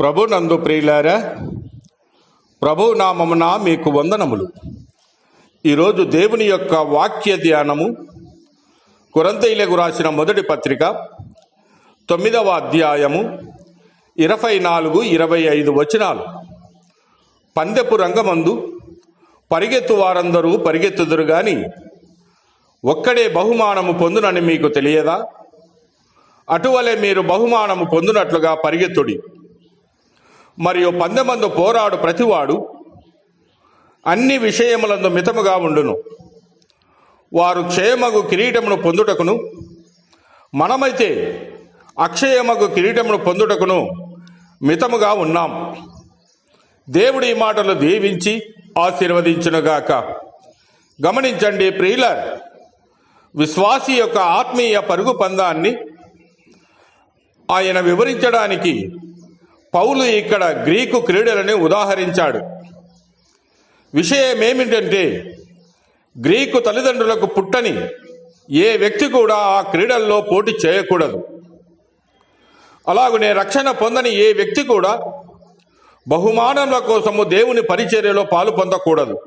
ప్రభు నందు ప్రియులారా ప్రభు నామమున మీకు వందనములు. ఈరోజు దేవుని యొక్క వాక్య ధ్యానము కురంతైలకు రాసిన మొదటి పత్రిక తొమ్మిదవ అధ్యాయము ఇరవై నాలుగు ఇరవై ఐదు వచనాలు. పందెపు రంగమందు పరిగెత్తు వారందరూ పరిగెత్తుదురు గాని ఒక్కడే బహుమానము పొందునని మీకు తెలియదా? అటువలే మీరు బహుమానము పొందునట్లుగా పరిగెత్తుడి. మరియు పందెమందు పోరాడు ప్రతివాడు అన్ని విషయములందు మితముగా ఉండును. వారు క్షయమగు కిరీటమును పొందుటకును మనమైతే అక్షయమగు కిరీటమును పొందుటకును మితముగా ఉన్నాం. దేవుడి ఈ మాటలు దీవించి ఆశీర్వదించునుగాక. గమనించండి ప్రియులర్ విశ్వాసి యొక్క ఆత్మీయ పరుగు పందాన్ని ఆయన వివరించడానికి పౌలు ఇక్కడ గ్రీకు క్రీడలని ఉదాహరించాడు. విషయం ఏమిటంటే గ్రీకు తల్లిదండ్రులకు పుట్టని ఏ వ్యక్తి కూడా ఆ క్రీడల్లో పోటీ చేయకూడదు. అలాగనే రక్షణ పొందని ఏ వ్యక్తి కూడా బహుమానముల కోసము దేవుని పరిచర్యలో పాలు పొందకూడదు.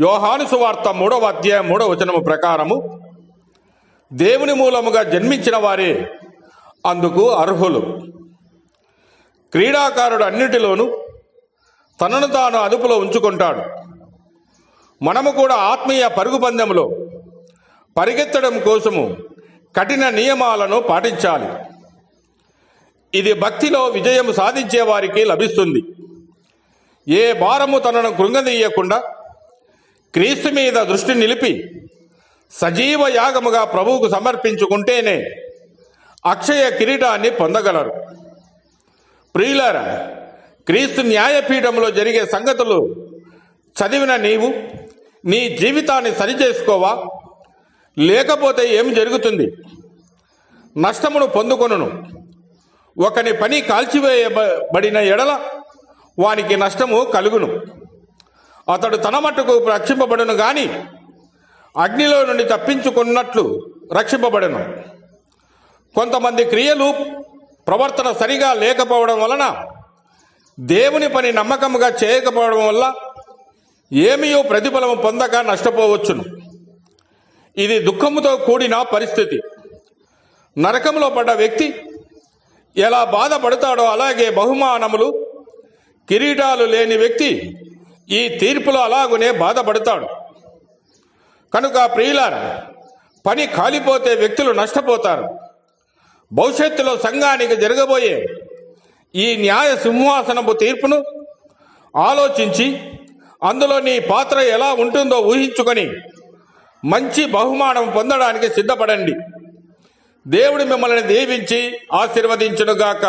యోహాను సువార్త మూడవ అధ్యాయం మూడవ వచనము ప్రకారము దేవుని మూలముగా జన్మించిన వారే అందుకు అర్హులు. క్రీడాకారుడు అన్నిటిలోనూ తనను తాను అదుపులో ఉంచుకుంటాడు. మనము కూడా ఆత్మీయ పరుగు పందెంలో పరిగెత్తడం కోసము కఠిన నియమాలను పాటించాలి. ఇది భక్తిలో విజయం సాధించే వారికి లభిస్తుంది. ఏ భారము తనను కృంగదీయకుండా క్రీస్తు మీద దృష్టి నిలిపి సజీవ యాగముగా ప్రభువుకు సమర్పించుకుంటేనే అక్షయ కిరీటాన్ని పొందగలరు. ప్రియులారా క్రీస్తు న్యాయపీఠంలో జరిగే సంగతులు చదివిన నీవు నీ జీవితాన్ని సరిచేసుకోవా? లేకపోతే ఏం జరుగుతుంది? నష్టమును పొందుకొనును. ఒకని పని కాల్చివేయబడిన ఎడల వానికి నష్టము కలుగును. అతడు తన మట్టుకు రక్షింపబడును గాని అగ్నిలో నుండి తప్పించుకున్నట్లు రక్షింపబడను. కొంతమంది క్రియలు ప్రవర్తన సరిగా లేకపోవడం వలన దేవుని పని నమ్మకముగా చేయకపోవడం వల్ల ఏమీయో ప్రతిఫలం పొందక నష్టపోవచ్చును. ఇది దుఃఖముతో కూడిన పరిస్థితి. నరకంలో పడ్డ వ్యక్తి ఎలా బాధపడతాడో అలాగే బహుమానములు కిరీటాలు లేని వ్యక్తి ఈ తీర్పులో అలాగునే బాధపడతాడు. కనుక ప్రియులార పని కాలిపోతే వ్యక్తులు నష్టపోతారు. భవిష్యత్తులో సంఘానికి జరగబోయే ఈ న్యాయ సింహాసనపు తీర్పును ఆలోచించి అందులో నీ పాత్ర ఎలా ఉంటుందో ఊహించుకొని మంచి బహుమానం పొందడానికి సిద్ధపడండి. దేవుడు మిమ్మల్ని దీవించి ఆశీర్వదించునుగాక.